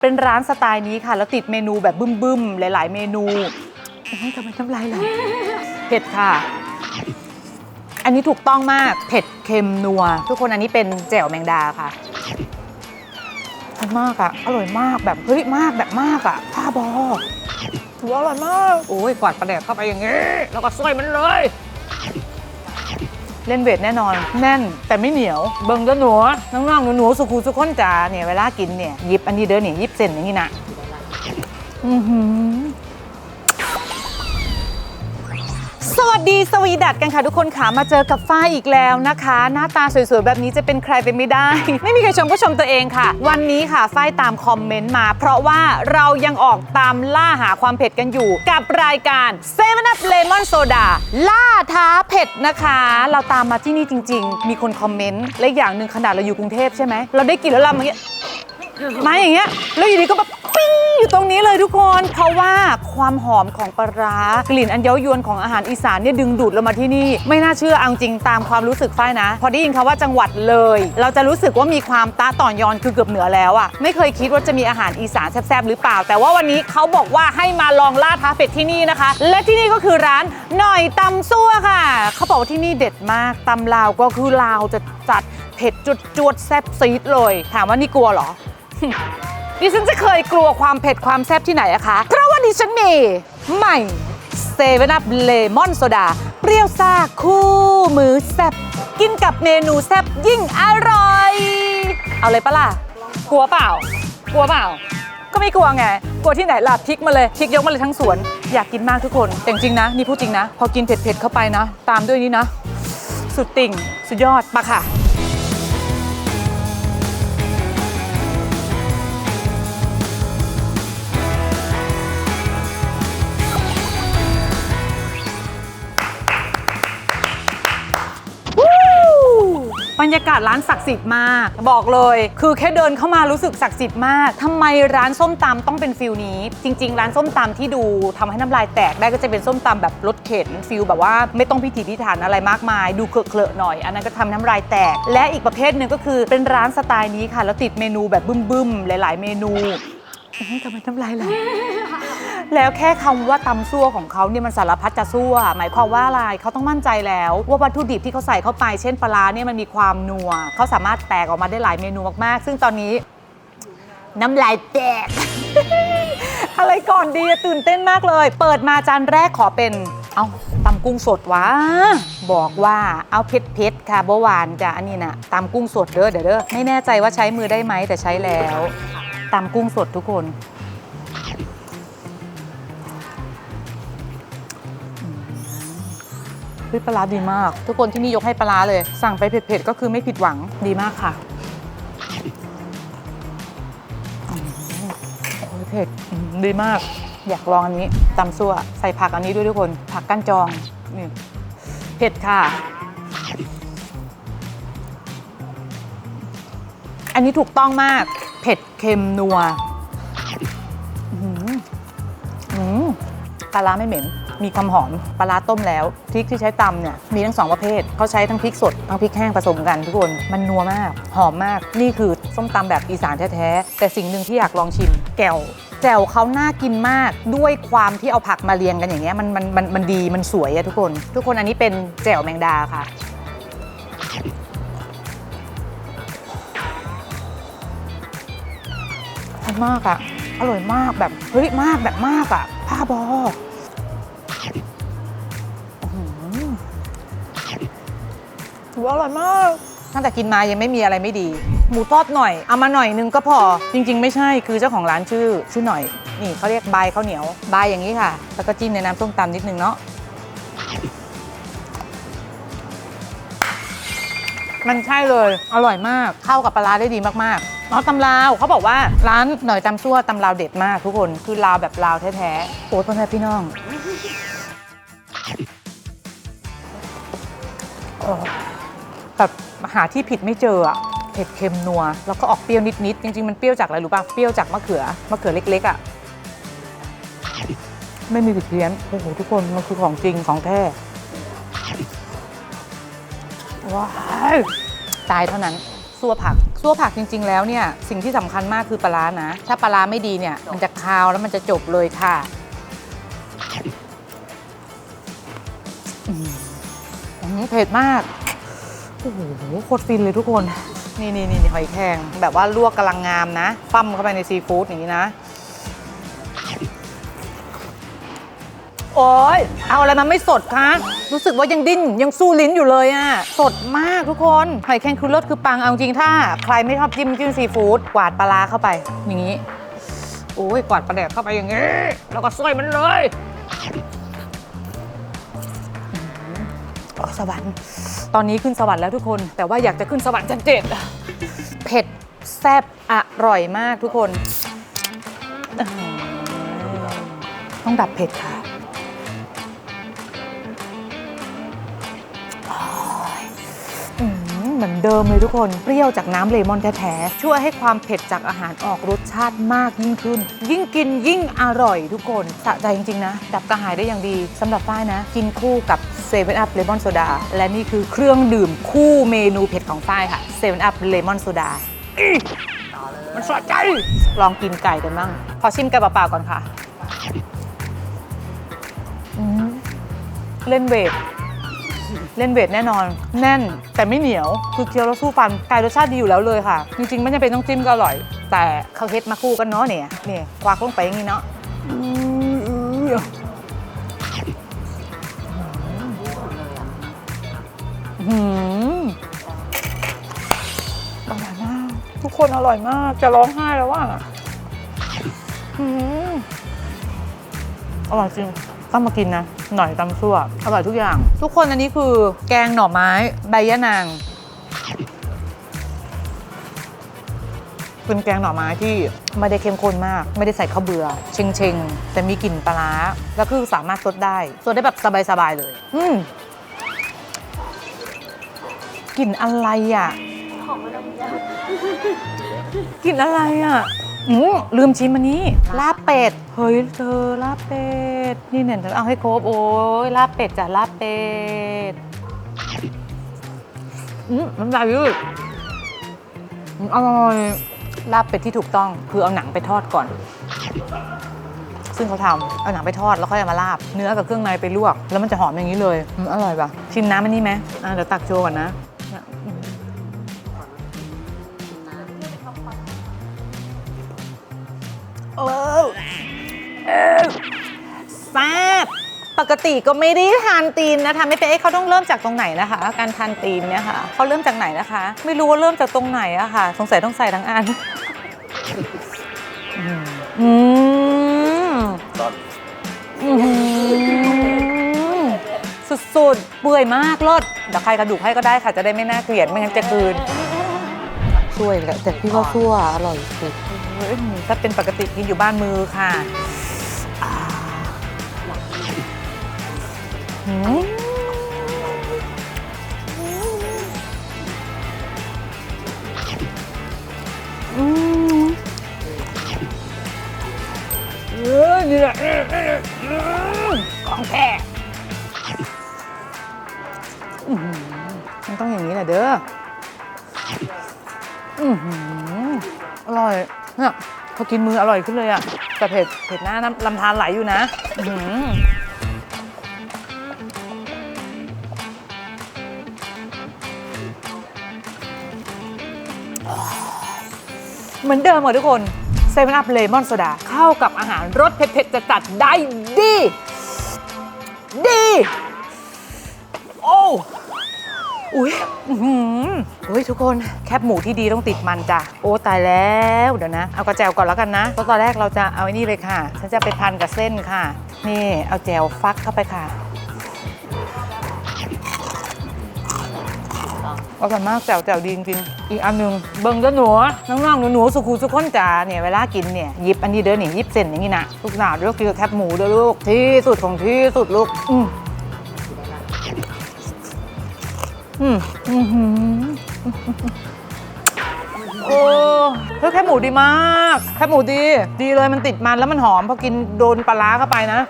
เป็นร้านสไตล์นี้ค่ะ แล้วติดเมนูแบบบึ้มๆ หลาย ๆ เมนูทำไมน้ำลายไหลเผ็ดค่ะ อันนี้ถูกต้องมากเผ็ดเค็มนัว ทุกคนอันนี้เป็นแจ่วแมงดาค่ะอร่อยมากอะอร่อยมากแบบเฮ้ยมากแบบมากอะผ้าบอถืออร่อยมากโอ้ยกวาดปลาแดกเข้าไปอย่างงี้แล้วก็ซอยมันเลย เล่นเวทแน่นอน แน่นแต่ไม่เหนียว เบิ่งเด้อหนูน้องๆหนูๆสุขุสุขคนจ๋าเนี่ยเวลากินเนี่ยหยิบอันนี้เด้อเนี่ยหยิบเส้นอย่างนี้นะอือหือ สวัสดีสวีดัตกันค่ะ ทุกคนค่ะมาเจอกับฝ้ายอีกแล้วนะคะ หน้าตาสวยๆ แบบนี้จะเป็นใครไปไม่ได้ ไม่มีใครชมก็ชมตัวเองค่ะ วันนี้ค่ะฝ้ายตามคอมเมนต์มา เพราะว่าเรายังออกตามล่าหาความเผ็ดกันอยู่ กับรายการ7 Up Lemon Soda ล่าท้าเผ็ดนะคะ เราตามมาที่นี่จริง ๆ มีคนคอมเมนต์และอีกอย่างหนึ่งขนาดเราอยู่กรุงเทพใช่ไหมเราได้กลินแล้วเราอย่างเงี้ยมาอย่างเงี้ยแล้วอยู่ดีก็แบบ อยู่ตรงนี้เลยทุกคนเพราะว่าความหอมของปลาร้ากลิ่นอันเย้ายวนของอาหารอีสานเนี่ยดึงดูดเรามาที่นี่ ไม่น่าเชื่อเอาจริงตามความรู้สึกฝ้ายนะ พอได้ยินคำว่าจังหวัดเลย เราจะรู้สึกว่ามีความตาต่อนยอนคือเกือบเหนือแล้วอะไม่เคยคิดว่าจะมีอาหารอีสานแซ่บๆหรือเปล่า แต่ว่าวันนี้เขาบอกว่าให้มาลองล่าท้าเป็ดที่นี่นะคะ และที่นี่ก็คือร้านหน่อยตำซั่วค่ะ เขาบอกว่าที่นี่เด็ดมากตำลาวก็คือลาวจะจัดเผ็ดจุดจวดแซ่บซีดเลย ถามว่านี่กลัวเหรอ ดิฉันจะเคยกลัวความเผ็ดความแซ่บที่ไหนอะคะ เพราะว่าดิฉันมีใหม่เซเว่นอัพเลมอนโซดา เปรี้ยวซ่าคู่มือแซ่บกินกับเมนูแซ่บยิ่งอร่อย เอาเลยปะล่ะ กลัวเปล่า กลัวเปล่า ก็ไม่กลัวไง กลัวที่ไหนล่ะพริกมาเลยพริกยกมาเลยทั้งสวน อยากกินมากทุกคนแต่จริงๆนะ นี่พูดจริงนะ พอกินเผ็ดๆเข้าไปนะ ตามด้วยนี่นะ สุดติ่ง สุดยอดปะค่ะ บรรยากาศร้านศักดิ์สิทธิ์มาก บอกเลย คือแค่เดินเข้ามารู้สึกศักดิ์สิทธิ์มากทำไมร้านส้มตำต้องเป็นฟิลนี้ จริง ๆ ร้านส้มตำที่ดูทำให้น้ำลายแตกได้ก็จะเป็นส้มตำแบบรถเข็นฟิลแบบว่าไม่ต้องพิถีพิถันอะไรมากมาย ดูเคอะๆหน่อย อันนั้นก็ทำน้ำลายแตก และอีกประเภทหนึ่งก็คือเป็นร้านสไตล์นี้ค่ะแล้วติดเมนูแบบบึ้มๆหลาย ๆ เมนูอื้อหือทำไมน้ำลายไหล แล้วแค่คำว่าตำซั่วของเขาเนี่ยมันสารพัดจะซั่ว หมายความว่าอะไรเขาต้องมั่นใจแล้ว ว่าวัตถุดิบที่เขาใส่เข้าไปเช่นปลาเนี่ยมันมีความนัวเขาสามารถแตกออกมาได้หลายเมนูมากๆ ซึ่งตอนนี้ น้ำลายแตก อะไรก่อนดีตื่นเต้นมากเลย เปิดมาจานแรกขอเป็น เอาตำกุ้งสดวะบอกว่าเอาเผ็ดเผ็ดค่ะเบาหวานจ้ะอันนี้นะตำกุ้งสดเด้อเดี๋ยวเด้อไม่แน่ใจว่าใช้มือได้ไหมแต่ใช้แล้วตำกุ้งสดทุกคน เฮ้ยปลาร้าดีมาก ทุกคนที่นี่ยกให้ปลาร้าเลย สั่งไปเผ็ดๆก็คือไม่ผิดหวังดีมากค่ะโอ้ยเผ็ดอืมดีมาก อยากลองอันนี้ตำซั่วใส่ผักอันนี้ด้วยทุกคน ผักก้านจองนี่เผ็ดค่ะ อันนี้ถูกต้องมาก เผ็ดเค็มนัวอื้อหืออืมปลาร้าไม่เหม็น มีความหอมปลาร้าต้มแล้วพริกที่ใช้ตำเนี่ยมีทั้งสองประเภทเขาใช้ทั้งพริกสดทั้งพริกแห้งผสมกันทุกคนมันนัวมากหอมมากนี่คือส้มตำแบบอีสานแท้ๆแต่สิ่งหนึ่งที่อยากลองชิมแจ่วแจ่วเขาน่ากินมากด้วยความที่เอาผักมาเรียงกันอย่างเงี้ยมันมันมันมันดีมันสวยอะทุกคน ทุกคนอันนี้เป็นแจ่วแมงดาค่ะอร่อยมากอะอร่อยมากแบบเฮ้ยมากแบบมากอะผ้าบอ ถือว่าอร่อยมาก ตั้งแต่กินมายังไม่มีอะไรไม่ดี หมูทอดหน่อย เอามาหน่อยนึงก็พอ จริง ๆ ไม่ใช่ คือเจ้าของร้านชื่อชื่อหน่อย นี่เขาเรียกใบข้าวเหนียว ใบอย่างนี้ค่ะ แล้วก็จิ้มในน้ำส้มตำนิดนึงเนาะ มันใช่เลย อร่อยมาก เข้ากับปลาร้าได้ดีมากๆอ๋อตำลาวเขาบอกว่าร้านหน่อยตำซั่วตำลาวเด็ดมากทุกคน คือลาวแบบลาวแท้ๆโอ้พ่อแม่พี่น้องอ แบบหาที่ผิดไม่เจออะเผ็ดเค็มนัว แล้วก็ออกเปรี้ยวนิดๆจริงๆมันเปรี้ยวจากอะไรรู้ป่ะเปรี้ยวจากมะเขือมะเขือเล็กๆอะไม่มีผิดเพี้ยนโอ้โหทุกคนมันคือของจริงของแท้ว้าวตายเท่านั้นซั่วผักซั่วผักจริง ๆ แล้วเนี่ยสิ่งที่สำคัญมากคือปลาร้านะ ถ้าปลาร้าไม่ดีเนี่ย มันจะคาวแล้วมันจะจบเลยค่ะอืมเผ็ดมาก โอ้โหโคตรฟินเลยทุกคน นี่นี่นี่หอยแครงแบบว่าลวกกำลังงามนะปั้มเข้าไปในซีฟู้ดอย่างนี้นะ โอ๊ยเอาอะไรมาไม่สดคะรู้สึกว่ายังดิ้นยังสู้ลิ้นอยู่เลยอะสดมากทุกคนหอยแครงคือรสคือปังเอาจริงถ้า ใครไม่ชอบจิ้มจิ้มซีฟู้ดกวาดปลาร้าเข้าไป อย่างนี้โอ้ยกวาดปลาแดกเข้าไปอย่างนี้แล้วก็ซอยมันเลย โอ้สวรรค์ ตอนนี้ขึ้นสวรรค์แล้วทุกคน แต่ว่าอยากจะขึ้นสวรรค์ชั้นเจ็ดเผ็ดแซ่บอร่อยมากทุกคน ต้องดับเผ็ดค่ะเหมือนเดิมเลยทุกคน เปรี้ยวจากน้ำเลมอนแท้ๆ ช่วยให้ความเผ็ดจากอาหารออกรสชาติมากยิ่งขึ้น ยิ่งกินยิ่งอร่อยทุกคน สะใจจริง ๆ นะ ดับกระหายได้อย่างดีสำหรับฝ้ายนะ กินคู่กับ 7 e เ e ่ e อ p เลมอนโซดาและนี่คือเครื่องดื่มคู่เมนูเผ็ดของฝ้ายค่ะ7 e เ e ่ e อ p เลมอนโซดามันสะใจ ลองกินไก่กันบ้างขอชิมไก่เปล่าๆก่อนค่ะอืมเล่นเวทเล่นเวทแน่นอน แน่นแต่ไม่เหนียว คือเคี้ยวแล้วสู้ฟันไก่รสชาติดีอยู่แล้วเลยค่ะ จริงๆไม่จำเป็นต้องจิ้มก็อร่อย แต่เขาเฮ็ดมาคู่กันเนาะเนี่ยเนี่ยควักลงไปอย่างนี้เนาะ หืออร่อยมาก ทุกคนอร่อยมาก จะร้องไห้แล้วว่าอร่อยจริงต้องมากินนะ หน่อยตำซั่วอร่อยทุกอย่าง ทุกคนอันนี้คือแกงหน่อไม้ ใบยะนางเป็นแกงหน่อไม้ที่ไม่ได้เข้มข้นมาก ไม่ได้ใส่ข้าวเบื่อเชงเชงแต่มีกลิ่นปลาร้าแล้วคือสามารถซดได้ซดได้แบบสบายๆเลย อืม กลิ่นอะไรอะกลิ่นอะไรอะอืมลืมชิมอันนี้ ลาบเป็ด เฮ้ยเธอลาบเป็ด นี่เนี่ยเอาให้ครบโอ้ยลาบเป็ดจ้ะลาบเป็ดอืมน้ำลายยืดอืมอร่อยลาบเป็ดที่ถูกต้องคือเอาหนังไปทอดก่อน ซึ่งเขาทำเอาหนังไปทอดแล้วค่อยเอามาลาบ เนื้อกับเครื่องในไปลวก แล้วมันจะหอมอย่างนี้เลยอืมอร่อยปะชิมน้ำอันนี้ไหมอะเดี๋ยวตักโชว์ก่อนนะ ออเออแซ่บปกติก็ไม่ได้ทานตีนนะคะไม่เป็นเอ๊ะเขาต้องเริ่มจากตรงไหนนะคะ การทานตีนเนี่ยค่ะเขาเริ่มจากไหนนะคะ ไม่รู้ว่าเริ่มจากตรงไหนอะค่ะ สงสัยต้องใส่ทั้งอันอืมอืมสุดๆเปื่อยมากรสเดี๋ยวใครกระดูกให้ก็ได้ค่ะ จะได้ไม่น่าเกลียดไม่งั้นจะกลืนช่วยแหละแต่พี่ว่าชั่วอร่อยสุด ถ้าเป็นปกติกินอยู่บ้านมือค่ะอืมอืมเออนี่แหละของแท้อืมันต้องอย่างนี้แหละเด้อ อือหืออร่อย เนี่ยพอกินมืออร่อยขึ้นเลยอะแต่เผ็ดเผ็ดหน้าน้ำลำธารไหลอยู่นะอื้อหือเหมือนเดิมหมดทุกคนเซเว่นอัพเลมอนโซดาเข้ากับอาหารรสเผ็ดๆจะจัดได้ดี ดี โอ้ อุ้ยอืออุ้ยทุกคนแคบหมูที่ดีต้องติดมันจ้ะ โอ้ตายแล้วเดี๋ยวนะ เอากระแจวก่อนแล้วกันนะเพราะตอนแรกเราจะเอาไอ้นี่เลยค่ะ ฉันจะไปพันกับเส้นค่ะ นี่เอาแจวฟักเข้าไปค่ะอร่อยมากแจ่วแจ่วดีจริงๆอีกอันหนึ่งเบิงเด้อหนูน้องๆหนูหนูสุขุสุขคนจ๋าเนี่ยเวลากินเนี่ยหยิบอันนี้เด้อนี่ยิบเส้นอย่างนี้นะลูกหนาเลือกกินแคบหมูเด้อลูกที่สุดของที่สุดลูกอื โอ้เฮ้ยแค่หมูดีมาก แค่หมูดี ดีเลยมันติดมันแล้วมันหอมพอกินโดนปลาร้าเข้าไปนะ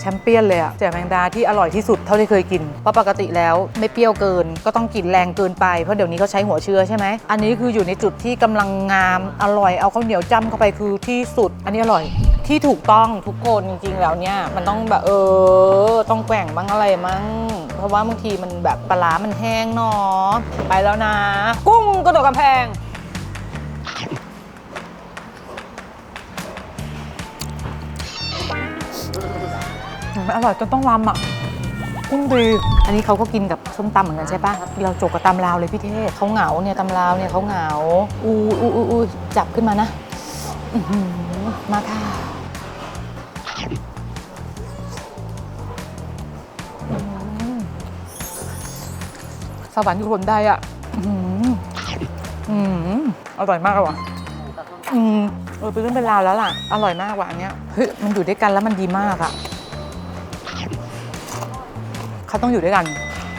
แชมเปี้ยนเลยอะแจ่วแมงดาที่อร่อยที่สุดเท่าที่เคยกิน เพราะปกติแล้วไม่เปรี้ยวเกิน ก็ต้องกินแรงเกินไป เพราะเดี๋ยวนี้เขาใช้หัวเชื้อใช่ไหม อันนี้คืออยู่ในจุดที่กำลังงาม อร่อย เอาข้าวเหนียวจ้ำเข้าไปคือที่สุด อันนี้อร่อย ที่ถูกต้องทุกคนจริงๆแล้วเนี่ยมันต้องแบบเออต้องแกว่งบ้างอะไรมั้งเพราะว่าบางทีมันแบบปลาร้ามันแห้งเนาะไปแล้วนะ กุ้งกระโดดกำแพง มันอร่อยจนต้องรำอะกุ้งดีอันนี้เขาก็กินกับส้มตำเหมือนกันใช่ปะเราจกกับตำลาวเลยพี่เทศเขาเหงาเนี่ยตำลาวเนี่ยเขาเหงาอู้อู้อู้อู้จับขึ้นมานะ มาค่ะ สวรรค์อยู่คนได้อะอื้อหืออื้อหืออร่อยมากเลยว่ะอืมเออเป็นเรื่องเป็นราวแล้วล่ะ อร่อยมากว่ะอันเนี้ยเฮ้ยมันอยู่ด้วยกันแล้วมันดีมากอะเขาต้องอยู่ด้วยกัน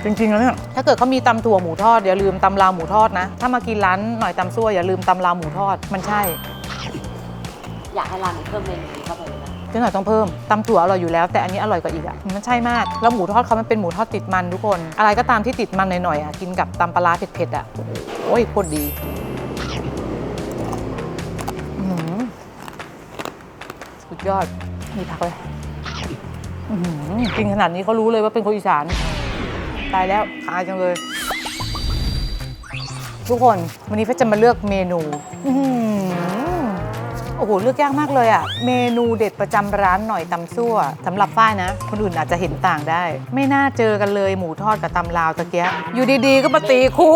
จริงๆแล้วเนี่ยถ้าเกิดเขามีตำถั่วหมูทอดอย่าลืมตำลาวหมูทอดนะ ถ้ามากินร้านหน่อยตำซั่วอย่าลืมตำลาวหมูทอดมันใช่ อยากให้ร้านนี้เพิ่มเมนูนี้เข้าไป เลยนะเจ๊หน่อยต้องเพิ่มตำถั่วอร่อยอยู่แล้ว แต่อันนี้อร่อยกว่าอีกอะมันใช่มากแล้วหมูทอดเขามันเป็นหมูทอดติดมันทุกคน อะไรก็ตามที่ติดมันหน่อยๆอะกินกับตำปลาร้าเผ็ดๆอะโอ้ยโคตรดีสุดยอดมีผักเลยกินขนาดนี้เขารู้เลยว่าเป็นคนอีสาน ตายแล้วขายจังเลย ทุกคนวันนี้เฟจะมาเลือกเมนู โอ้โหเลือกยากมากเลยอะเมนูเด็ดประจำร้านหน่อยตำซั่วสำหรับฝ้ายนะ คนอื่นอาจจะเห็นต่างได้ ไม่น่าเจอกันเลยหมูทอดกับตำลาวตะเกียะอยู่ดีๆ ก็มาตีคู่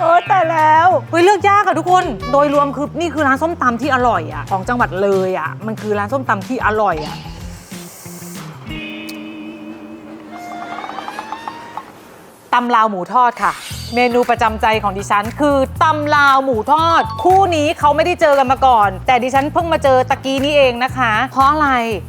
เออแต่แล้วเฮ้ยเลือกยากอะทุกคน โดยรวมคือนี่คือร้านส้มตำที่อร่อยอะของจังหวัดเลยอะมันคือร้านส้มตำที่อร่อยอะ ตำลาวหมูทอดค่ะ เมนูประจำใจของดิฉัน คือตำลาวหมูทอด คู่นี้เขาไม่ได้เจอกันมาก่อน แต่ดิฉันเพิ่งมาเจอตะกี้นี้เองนะคะ เพราะอะไร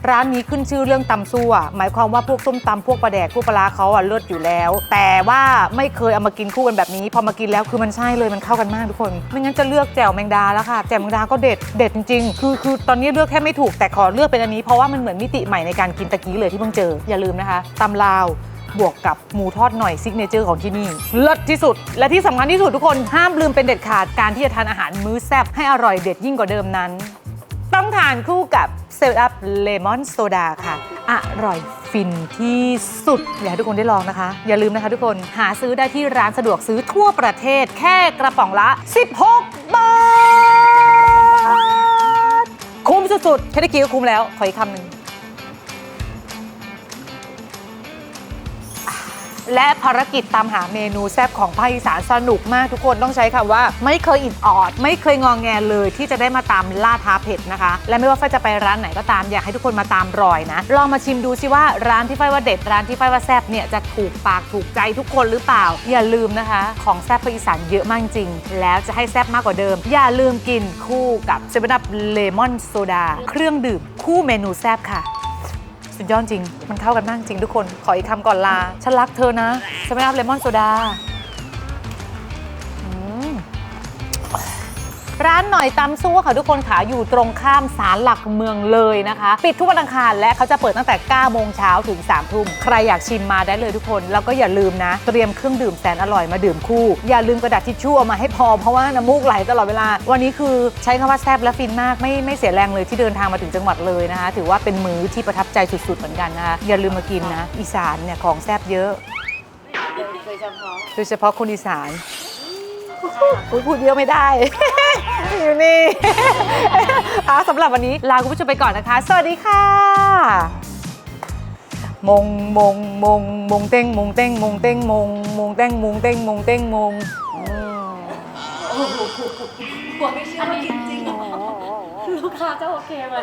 ร้านนี้ขึ้นชื่อเรื่องตำซั่วหมายความว่าพวกส้มตำพวกปลาแดกพวกปลาร้าเขาอะเลิศอยู่แล้ว แต่ว่าไม่เคยเอามากินคู่กันแบบนี้ พอมากินแล้วคือมันใช่เลยมันเข้ากันมากทุกคน ไม่งั้นจะเลือกแจ่วแมงดาแล้วค่ะแจ่วแมงดาก็เด็ดเด็ดจริงๆคือคือตอนนี้เลือกแค่ไม่ถูกแต่ขอเลือกเป็นอันนี้เพราะว่ามันเหมือนมิติใหม่ในการกินตะกี้เลยที่เพิ่งเจออย่าลืมนะคะตำลาว บวกกับหมูทอดหน่อยซิกเนเจอร์ของที่นี่เลิศที่สุด และที่สำคัญที่สุดทุกคนห้ามลืมเป็นเด็ดขาดการที่จะทานอาหารมื้อแซ่บให้อร่อยเด็ดยิ่งกว่าเดิมนั้น ต้องทานคู่กับเซเว่นอัพเลมอนโซดาค่ะ อร่อยฟินที่สุด อยากให้ทุกคนได้ลองนะคะ อย่าลืมนะคะทุกคนหาซื้อได้ที่ร้านสะดวกซื้อทั่วประเทศแค่กระป๋องละ 16 บาท คุ้มสุดๆแค่ได้กินก็คุ้มแล้ว ขออีกคำหนึ่ง และภารกิจตามหาเมนูแซ่บของภาคอีสานสนุกมากทุกคนต้องใช้คำว่า ไม่เคยอิดออด ไม่เคยงองแงเลยที่จะได้มาตามล่าท้าเผ็ดนะคะ และไม่ว่าไฟจะไปร้านไหนก็ตามอยากให้ทุกคนมาตามรอยนะลองมาชิมดูสิว่าร้านที่ไฟว่าเด็ดร้านที่ไฟว่าแซ่บเนี่ยจะถูกปากถูกใจทุกคนหรือเปล่า อย่าลืมนะคะ ของแซ่บภาคอีสานเยอะมากจริงแล้วจะให้แซ่บมากกว่าเดิม อย่าลืมกินคู่กับเซเว่นอัพเลมอนโซดาเครื่องดื่มคู่เมนูแซ่บค่ะ สุดยอดจริง มันเข้ากันมากจริงทุกคน ขออีกคำก่อนลา ฉันรักเธอนะสมัยรับเลมอนโซดา ร้านหน่อยตำซั่วค่ะทุกคนขาอยู่ตรงข้ามศาลหลักเมืองเลยนะคะ ปิดทุกวันอังคารและเขาจะเปิดตั้งแต่ 9 โมงเช้าถึง 3 ทุ่ม ใครอยากชิมมาได้เลยทุกคน แล้วก็อย่าลืมนะ เตรียมเครื่องดื่มแสนอร่อยมาดื่มคู่ อย่าลืมกระดาษทิชชู่เอามาให้พอเพราะว่าน้ำมูกไหลตลอดเวลา วันนี้คือใช้คำว่าแซ่บและฟินมากไม่ไม่เสียแรงเลยที่เดินทางมาถึงจังหวัดเลยนะคะ ถือว่าเป็นมื้อที่ประทับใจสุดๆเหมือนกันนะคะอย่าลืมมากินนะ อีสานเนี่ยของแซ่บเยอะโดยเฉพาะคนอีสานพูดเยอะไม่ได้ อยู่นี่เอาสำหรับวันนี้ลาคุณผู้ชมไปก่อนนะคะ สวัสดีค่ะ มงมงมงมงเต้งมงเต้งมงเต้งมงมงเต้งมงเต้งมงเต้งมงอืมกลัวไม่เชื่อว่ากินจริงลูกค้าจะโอเคไหม